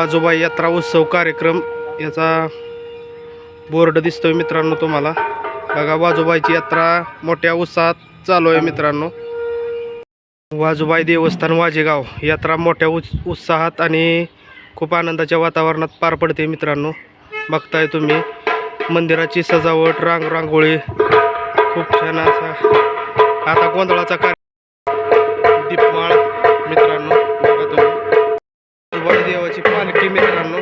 आजोबा यात्रा उत्सव कार्यक्रम याचा बोर्ड दिसतोय मित्रांनो तुम्हाला. बघा वाजोबाईची यात्रा मोठ्या उत्साहात चालू आहे मित्रांनो. वाजोबाई देवस्थान वाजेगाव यात्रा मोठ्या उत्साहात आणि खूप आनंदाच्या वातावरणात पार पडते मित्रांनो. बघताय तुम्ही मंदिराची सजावट रांग रांगोळी खूप छान असा आता गोंधळाचा कार्य दीपमाळ मित्रांनो बघा तुम्ही. वाजोबाई देवाची मित्रांनो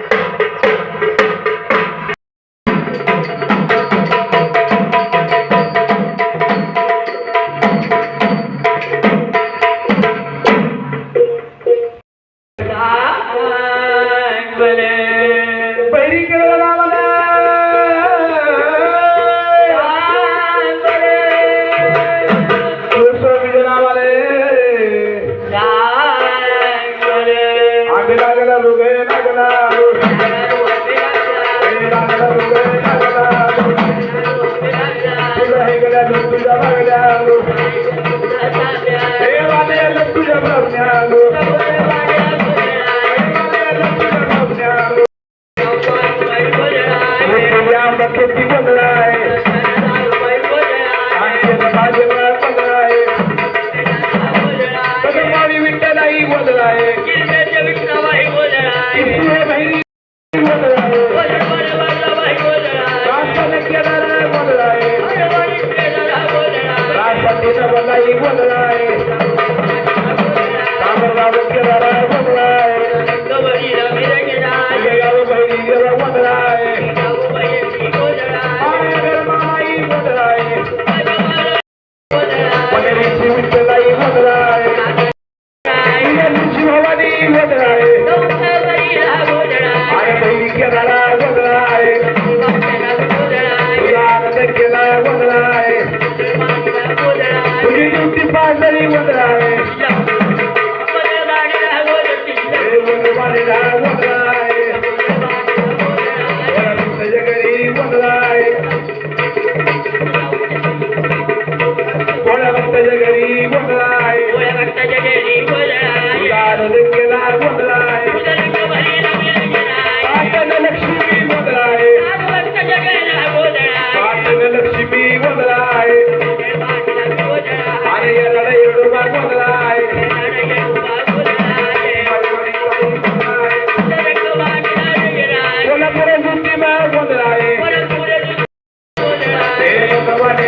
Brother, dice que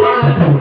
Thank.